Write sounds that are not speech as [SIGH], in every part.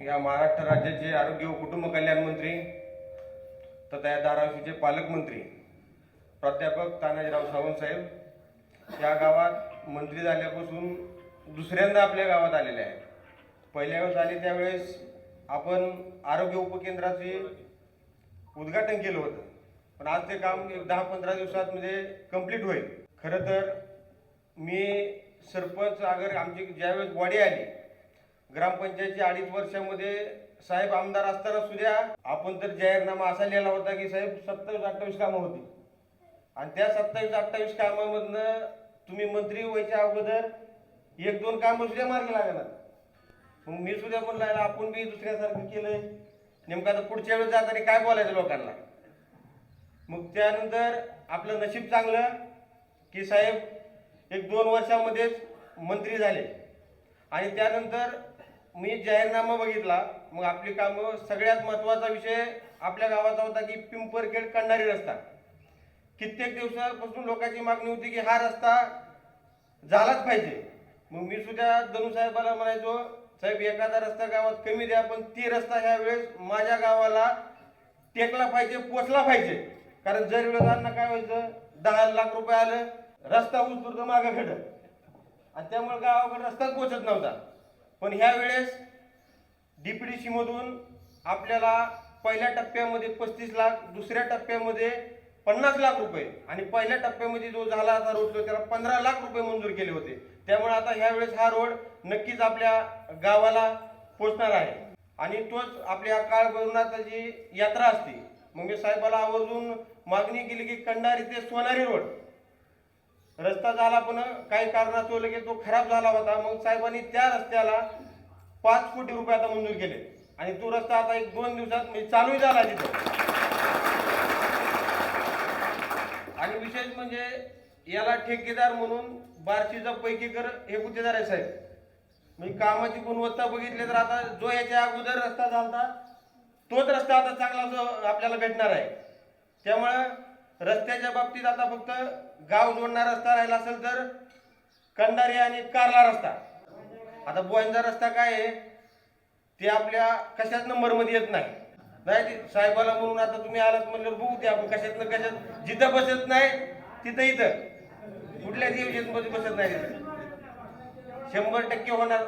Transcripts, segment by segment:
या महाराष्ट्र राज्याचे आरोग्य व कुटुंब कल्याण मंत्री तथा या धाराशिवचे पालकमंत्री प्राध्यापक तानाजीराव सावंतसाहेब या गावात मंत्री झाल्यापासून दुसऱ्यांदा आपल्या गावात आलेले आहेत. पहिल्या वेळेस आले त्यावेळेस आपण आरोग्य उपकेंद्राचे उद्घाटन केलं होतं. पण आज ते काम एक दहा पंधरा दिवसात म्हणजे कंप्लीट होईल. खरं तर मी सरपंच अगर आमची ज्यावेळेस बॉडी आली ग्रामपंचायतची अडीच वर्षामध्ये साहेब आमदार असताना सुद्धा आपण तर जाहीरनामा असा लिहिला होता की साहेब सत्तावीस अठ्ठावीस कामं होती. आणि त्या सत्तावीस अठ्ठावीस कामामधनं तुम्ही मंत्री व्हायच्या अगोदर एक दोन कामं सुद्धा मार्गी लागणार मग मी सुद्धा पण "याला आपण बी दुसऱ्यासारखं केलंय. नेमकं आता पुढच्या वेळेस जाताना काय बोलायचं लोकांना? मग त्यानंतर आपलं नशीब चांगलं की साहेब एक दोन वर्षामध्येच मंत्री झाले. आणि त्यानंतर मी जाहीरनामा बघितला मग आपली कामं सगळ्यात महत्त्वाचा विषय आपल्या गावाचा होता की पिंपरखेड कंडारी रस्ता. कित्येक दिवसापासून लोकांची मागणी होती की हा रस्ता झालाच पाहिजे. मग मी सुद्धा दनू साहेबाला म्हणायचो साहेब एखादा रस्ता गावात कमी द्या पण ती रस्ता ह्या वेळेस माझ्या गावाला टेकला पाहिजे पोचला पाहिजे. कारण जर वेळेस काय व्हायचं दहा लाख रुपये आलं रस्ता उचलतो मागं घडत आणि त्यामुळे गावाकडे रस्ताच पोचत नव्हता. पण ह्या वेळेस डी सीमधून आपल्याला पहिल्या टप्प्यामध्ये पस्तीस लाख दुसऱ्या टप्प्यामध्ये पन्नास लाख रुपये आणि पहिल्या टप्प्यामध्ये जो झाला आता रोड तो त्याला पंधरा लाख रुपये मंजूर केले होते. त्यामुळे आता ह्या वेळेस हा रोड नक्कीच आपल्या गावाला पोचणार आहे. आणि तोच आपल्या काळ जी यात्रा असते. मग मी साहेबाला आवर्जून मागणी केली की कंडारी ते सोनारी रोड रस्ता झाला पण काही कारणास्तव लगेच तो खराब झाला होता. मग साहेबांनी त्या रस्त्याला पाच कोटी रुपये आता मंजूर केले. आणि तो रस्ता आता एक दोन दिवसात म्हणजे चालूही झाला तिथं. आणि विशेष म्हणजे याला ठेकेदार म्हणून बार्शीचा पैकीकर हे गुत्तेदार आहे साहेब. म्हणजे कामाची गुणवत्ता बघितली तर आता जो याच्या अगोदर रस्ता झालता तोच रस्ता आता चांगला जो आपल्याला भेटणार आहे. त्यामुळं रस्त्याच्या बाबतीत आता फक्त गाव जोडणारा रस्ता राहिला असेल तर कंडारी आणि कारला रस्ता. आता बोयंजा रस्ता काय आहे? ते आपल्या कशाच नंबरमध्ये येत नाही. नाही ते साहेबाला म्हणून आता तुम्ही आलात म्हणल्यावर बघू ते आपण कशात कशात जिथं बसत नाही तिथं इथं. कुठल्याच योजनेमध्ये बसत नाही तिथं. शंभर टक्के होणार.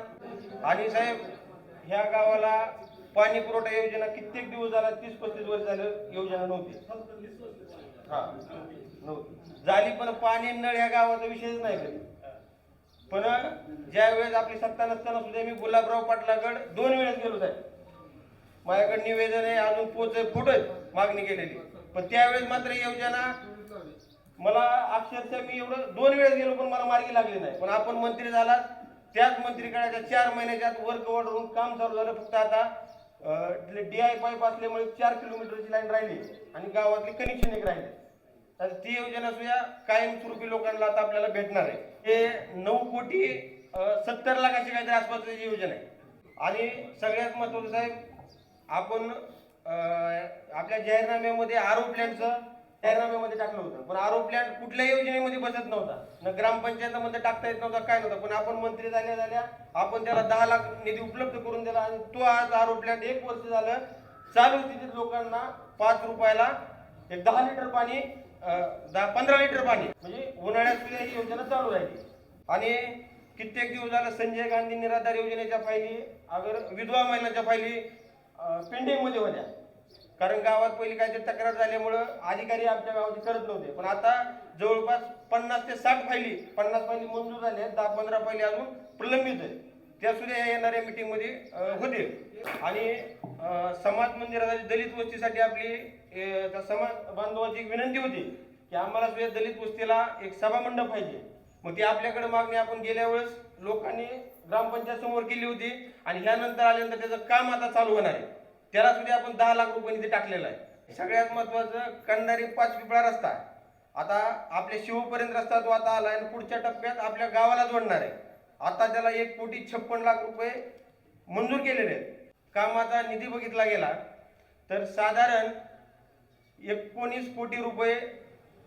आणि साहेब ह्या गावाला पाणी पुरवठा योजना कित्येक दिवस झाला तीस पस्तीस वर्ष झालं योजना नव्हती. हा. नव्हती झाली पण पाणी नळ या गावाचा विषयच नाही कधी. पण ज्या वेळेस आपली सत्ता नसताना सुद्धा मी गुलाबराव पाटलाकड दोन वेळेस गेलो साहेब. माझ्याकडे निवेदन आहे अजून पोच फुटत मागणी केलेली. पण त्यावेळेस मात्र योजना मला अक्षरशः मी एवढं दोन वेळेस गेलो पण मला मार्गी लागली नाही. पण आपण मंत्री झालात त्याच मंत्री चार महिन्याच्या आत वर्क ऑर्डर होऊन काम चालू झालं. फक्त आता डी आय पाईप असल्यामुळे चार किलोमीटरची लाईन राहिली आणि गावातली कनेक्शन एक राहिले. तर ती योजना सुद्धा कायमस्वरूपी लोकांना आता आपल्याला भेटणार आहे. हे नऊ कोटी सत्तर लाखाची काहीतरी आसपासची योजना आहे. आणि सगळ्यात महत्वाचं साहेब आपण आपल्या जाहीरनाम्यामध्ये आरो प्लॅनचं जाहीरनाम्यामध्ये टाकलं होतं. पण आरो प्लॅन कुठल्याही योजनेमध्ये बसत नव्हता. न ग्रामपंचायतामध्ये टाकता येत नव्हता काय नव्हतं. पण आपण मंत्री झाल्या झाल्या आपण त्याला दहा लाख निधी उपलब्ध करून दिला आणि तो आज आरो प्लॅन एक वर्ष झालं चालू स्थितीत लोकांना पाच रुपयाला एक दहा लिटर पाणी दहा पंधरा लिटर पाणी. म्हणजे उन्हाळ्यात सुद्धा ही योजना चालू राहिली आणि कित्येक दिवस झालं संजय गांधी निराधार योजनेच्या फायली अगर विधवा महिलांच्या फायली पेंडिंगमध्ये होत्या. कारण गावात पहिली काहीतरी तक्रार झाल्यामुळं अधिकारी आमच्या गावाची करत नव्हते. पण आता जवळपास पन्नास ते साठ फायली पन्नास फायली मंजूर झाल्या दहा पंधरा फायली अजून प्रलंबित आहेत. त्या सुद्धा या येणाऱ्या मीटिंगमध्ये होतील. आणि समाज मंदिरासाठी दलित वस्तीसाठी आपली त्या समाज बांधवाची एक विनंती होती की आम्हाला सुद्धा दलित वस्तीला एक सभा मंडप पाहिजे. मग ती आपल्याकडे मागणी आपण गेल्या वेळेस लोकांनी ग्रामपंचायत समोर केली होती आणि ह्यानंतर आल्यानंतर त्याचं काम आता चालू होणार आहे. त्याला सुद्धा आपण दहा लाख रुपये निधी टाकलेला आहे. सगळ्यात महत्वाचं कंधारी पाच पिपळा रस्ता आता आपल्या शिवपर्यंत रस्ता तो आता आला आणि पुढच्या टप्प्यात आपल्या गावाला जोडणार आहे. आता त्याला एक कोटी छप्पन लाख रुपये मंजूर केलेले आहेत. कामाचा निधी बघितला गेला तर साधारण एकोणीस कोटी रुपये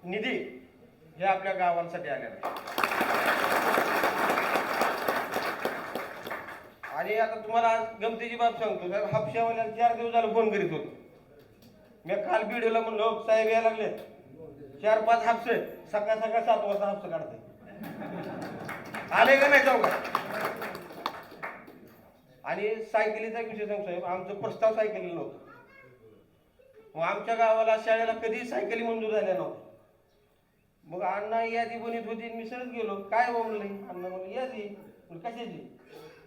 निधी हे आपल्या गावांसाठी आलेला आहे आणि आता तुम्हाला आज गमतीची बाब सांगतो साहेब हापशावाल्या चार दिवस झालं फोन करीत होतो. मी काल बीडीओला म्हणलो हो, साहेब यायला लागले. चार पाच हापसे सकाळ सकाळ सात वाजता हापसे काढते आले का नाही चौका आणि सायकलीचा विषय सांगू साहेब आमचं प्रस्ताव सायकली नव्हतं. मग आमच्या गावाला शाळेला कधी सायकली मंजूर झाल्या नव्हत्या. मग अण्णा यादी बनत होती मी गेलो. काय हो बोलले अण्णा म्हणलं यादी? कशाची?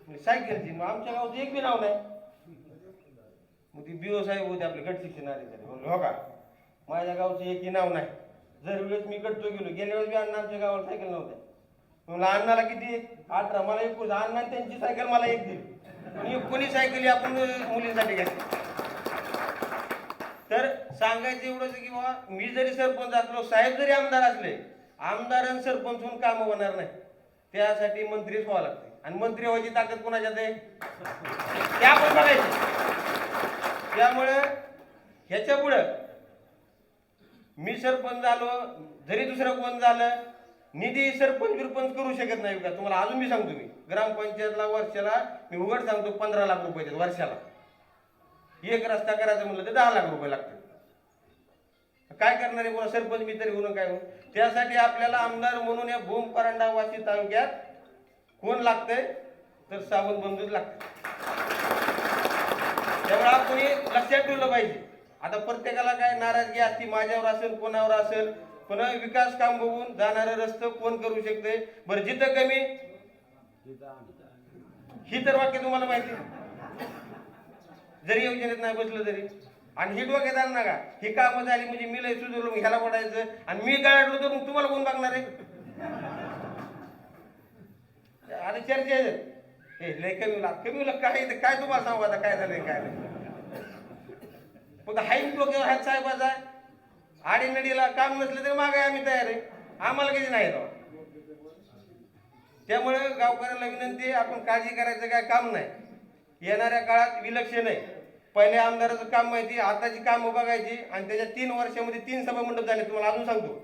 म्हणजे सायकलची. मग आमच्या गावचं एक बी नाव नाही. मग ती बिओ साहेब होते आपले गट शिक्षणारे म्हणलं हो का? माझ्या गावचं एकही नाव नाही. जर वेळेस मी गटतो गेलो. गेल्या वेळेस मी अण्णा आमच्या गावाला सायकल नव्हत्या. म्हणलं अण्णाला किती? अठरा. मला एकोणीस अण्णा त्यांची सायकल मला एक दिली. पण कोणी सायकली आपण मुलींसाठी घेतली. तर सांगायचं एवढंच की बाबा मी जरी सरपंच असलो साहेब जरी आमदार असले आमदार आणि सरपंच होऊन काम होणार नाही. त्यासाठी मंत्रीच व्हावं लागते. आणि मंत्री व्हायची ताकद कोणाच्यात आहे? ते आपण बघायचं. त्यामुळं ह्याच्या पुढं मी सरपंच झालो जरी दुसरं कोण झालं निधी सरपंच बिरपंच करू शकत नाही का? तुम्हाला अजून मी सांगतो मी. ग्रामपंचायतला वर्षाला मी उघड सांगतो पंधरा लाख रुपये देतात वर्षाला. एक रस्ता करायचा म्हणलं तर दहा लाख रुपये लागतात काय करणार आहे बोला सरपंच मी तरी होणं काय होऊन त्यासाठी आपल्याला आमदार म्हणून या भूम परांडा वाशी तालुक्यात कोण लागतंय? तर सावंत बंधूच लागते त्यामुळे आपण हे लक्षात ठेवलं पाहिजे. आता प्रत्येकाला काय नाराजगी असती माझ्यावर असेल कोणावर असेल पण विकास काम बघून जाणारं रस्ते कोण करू शकते? बरं जिथं कमी ही तर वाक्य तुम्हाला माहिती आहे. जरी योजनेत नाही बसलं तरी. आणि ही डोक्यात आणा का ही कामं झाली म्हणजे मी लय सुधारलो ह्याला पडायचं आणि मी गाडलो तर मग तुम्हाला कोण बघणार आहे? अरे चर्चा हे लय कमी लाग कमी लाग काय काय तुम्हाला सांगू आता? काय झालंय काय नाही. फक्त हाईन डोक्यावर हात साहेबाचा. आडी नडीला काम नसलं तरी मागे आम्ही तयार आहे. आम्हाला कधी नाही राव. त्यामुळे गावकऱ्यांना विनंती आपण काळजी करायचं काय काम नाही. येणाऱ्या काळात विलक्षण आहे पहिले आमदाराचं काम माहिती आताची कामं बघायची आणि त्याच्या तीन वर्षामध्ये तीन सभा मंडप झाले तुम्हाला अजून सांगतो.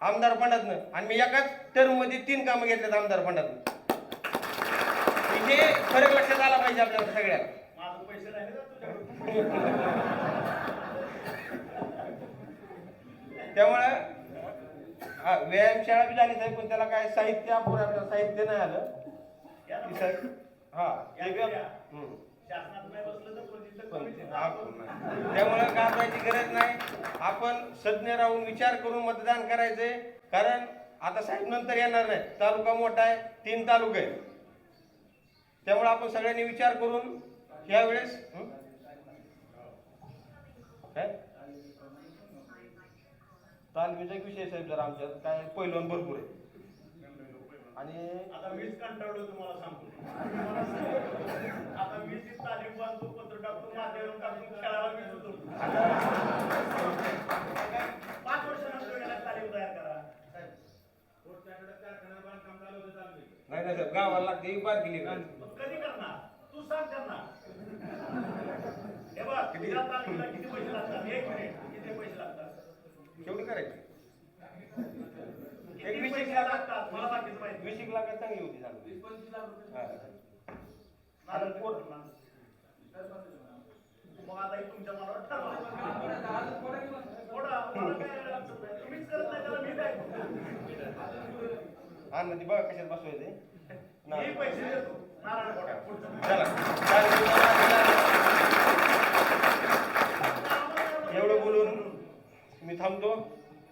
आमदार फंडातनं. आणि मी एकाच टर्ममध्ये तीन कामं घेतलेत आमदार फंडातनं. हे फरक लक्षात आला पाहिजे आपल्याला सगळ्याला [LAUGHS] माझं पैसे राहिले ना तुझ्याकडे त्यामुळं हा, व्यायामशाळा बी झाली साहेब पण त्याला काय साहित्य आपल्याला साहित्य नाही आलं या ती. साहेब हा ते बी आप-. हम्म. पण. आपण नाही. त्यामुळे घाबरायची गरज नाही आपण सज्ञ राहून विचार करून मतदान करायचंय कारण आता साहेब नंतर येणार नाही तालुका मोठा आहे तीन तालुके आहेत त्यामुळे आपण सगळ्यांनी विचार करून यावेळेस हं? काय तालमीचा एक विषय साहेब जरा आमच्यात. काय पहिलवान भरपूर आहे आणि आता मीच कंटाळलो तुम्हाला सांगतो. आता मीच ही तालीम बांधतो पत्र टाकतो माध्यम टाकतो खेळायला मीच उतरतो पाच वर्षानंतर याला तालीम तयार करा. नाही नाही साहेब गावाला लागते एक बार केली पण कधी करणार? तू सांग करणार हे बघ किती पैसे लागतात? एक मिनिट किती पैसे लागतात केवढी करायची. किती वीस एक लाख- मला बाकीचं माहिती. वीस एक लाखात चांगली होती चांगली. मग आता तुमच्या मनावर ठरवा. तुम्हीच करत नाही त्याला मी काय ती बघा कशात बसवायचे मी पैसे देतो. चला. एवढं बोलून मी थांबतो.